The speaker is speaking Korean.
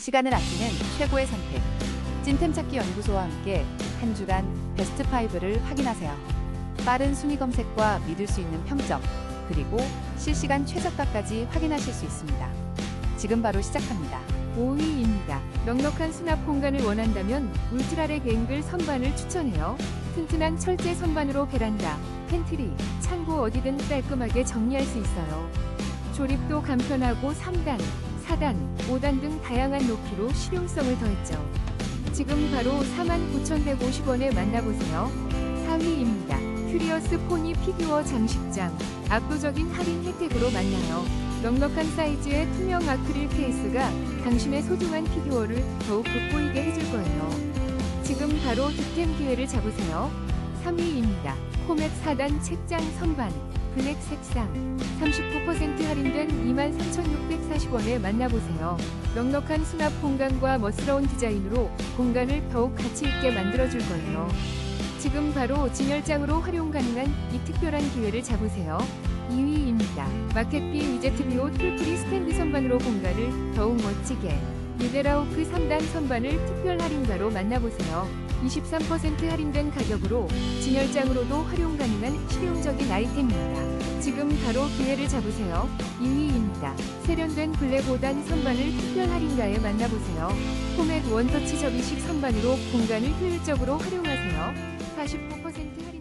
시간을 아끼는 최고의 선택. 찐템 찾기 연구소와 함께 한 주간 베스트 5를 확인하세요. 빠른 순위 검색과 믿을 수 있는 평점, 그리고 실시간 최저가까지 확인하실 수 있습니다. 지금 바로 시작합니다. 5위입니다. 넉넉한 수납 공간을 원한다면 울트라렉 앵글 선반을 추천해요. 튼튼한 철제 선반으로 베란다, 팬트리, 창고 어디든 깔끔하게 정리할 수 있어요. 조립도 간편하고 3단, 4단, 5단 등 다양한 높이로 실용성을 더했죠. 지금 바로 49,150원에 만나보세요. 4위입니다. 큐리어스 포니 피규어 장식장. 압도적인 할인 혜택으로 만나요. 넉넉한 사이즈의 투명 아크릴 케이스가 당신의 소중한 피규어를 더욱 돋보이게 해줄 거예요. 지금 바로 득템 기회를 잡으세요. 3위입니다. 코맥 4단 책장 선반. 블랙 색상. 39% 할인된 23,640원에 만나보세요. 넉넉한 수납 공간과 멋스러운 디자인으로 공간을 더욱 가치 있게 만들어줄 거예요. 지금 바로 진열장으로 활용 가능한 이 특별한 기회를 잡으세요. 2위입니다. 마켓비 위제트비오 툴프리 스탠드 선반으로 공간을 더욱 멋지게. 유데라우크 3단 선반을 특별 할인가로 만나보세요. 23% 할인된 가격으로 진열장으로도 활용 가능한 실용적인 아이템입니다. 지금 바로 기회를 잡으세요. 2위입니다. 세련된 블랙 5단 선반을 특별 할인가에 만나보세요. 포맥 원터치 접이식 선반으로 공간을 효율적으로 활용하세요. 49% 할인